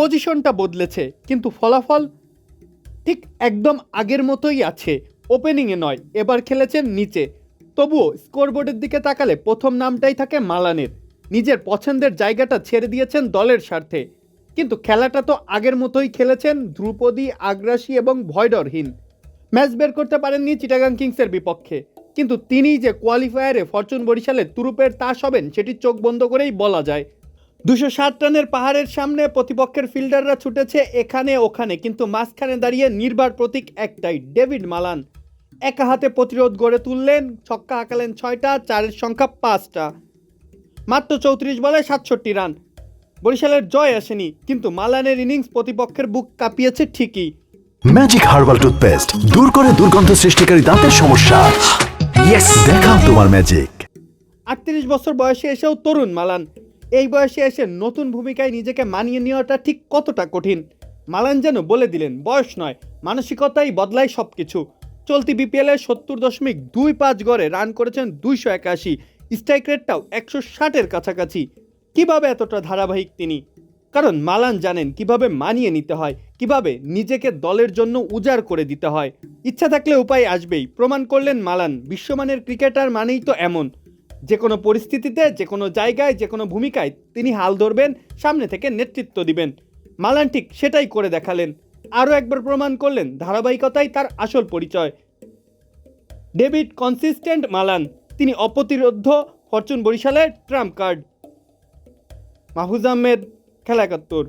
পজিশনটা বদলেছে, কিন্তু ফলাফল ঠিক একদম আগের মতোই আছে। ওপেনিংয়ে নয়, এবার খেলেছেন নিচে। তবুও স্কোরবোর্ডের দিকে তাকালে প্রথম নামটাই থাকে মালানের। নিজের পছন্দের জায়গাটা ছেড়ে দিয়েছেন দলের স্বার্থে। কিন্তু খেলাটা তো আগের মতোই খেলেছেন ধ্রুপদী, আগ্রাসী এবং ভয়ডরহীন। ম্যাচ বের করতে পারেননি চিটাগাং কিংসের বিপক্ষে। কিন্তু তিনি যে কোয়ালিফায়ারে ফরচুন বরিশালের তুরুপের তাস হবেন, সেটি চোখ বন্ধ করেই বলা যায়। দুশো ষাট রানের পাহাড়ের সামনে প্রতিপক্ষের ফিল্ডাররা ছুটেছে এখানে ওখানে কিন্তু মাঝখানে দাঁড়িয়ে নির্বার প্রতীক একটাই ডেভিড মালান। একা হাতে প্রতিরোধ গড়ে তুললেন ছক্কা আঁকালেন ছয়টা চারের সংখ্যা পাঁচটা। মাত্র চৌত্রিশ বলে সাতষট্টি রান। বরিশালের জয় আসেনি কিন্তু মালানের ইনিংস প্রতিপক্ষের বুক কাঁপিয়েছে ঠিকই। ম্যাজিক হার্বাল টুথপেস্ট দূর করে দুর্গন্ধ সৃষ্টিকারী দাঁতের সমস্যা। দেখাও তোমার ম্যাজিক আটত্রিশ বছর বয়সে এসেও তরুণ মালান। এই বয়সে এসে নতুন ভূমিকায় নিজেকে মানিয়ে নেওয়াটা ঠিক কতটা কঠিন? মালান যেন বলে দিলেন, বয়স নয়, মানসিকতাই বদলায় সব কিছু চলতি বিপিএলে সত্তর দশমিক দুই পাঁচ গড়ে রান করেছেন দুইশো একাশি স্ট্রাইক রেটটাও একশো ষাটের কাছাকাছি। কীভাবে এতটা ধারাবাহিক তিনি? কারণ মালান জানেন কীভাবে মানিয়ে নিতে হয়, কীভাবে নিজেকে দলের জন্য উজাড় করে দিতে হয়। ইচ্ছা থাকলে উপায় আসবেই, প্রমাণ করলেন মালান, বিশ্বমানের ক্রিকেটার মানেই তো এমন। যে কোনো পরিস্থিতিতে, যে কোনো জায়গায়, যে কোনো ভূমিকায় তিনি হাল ধরবেন, সামনে থেকে নেতৃত্ব দিবেন। মালান ঠিক সেটাই করে দেখালেন। আরও একবার প্রমাণ করলেন ধারাবাহিকতাই তার আসল পরিচয়। ডেভিড কনসিস্টেন্ট মালান, তিনি অপ্রতিরোধ্য ফরচুন বরিশালের ট্রাম্প কার্ড। মাহফুজ আহমেদ খেলা একাত্তর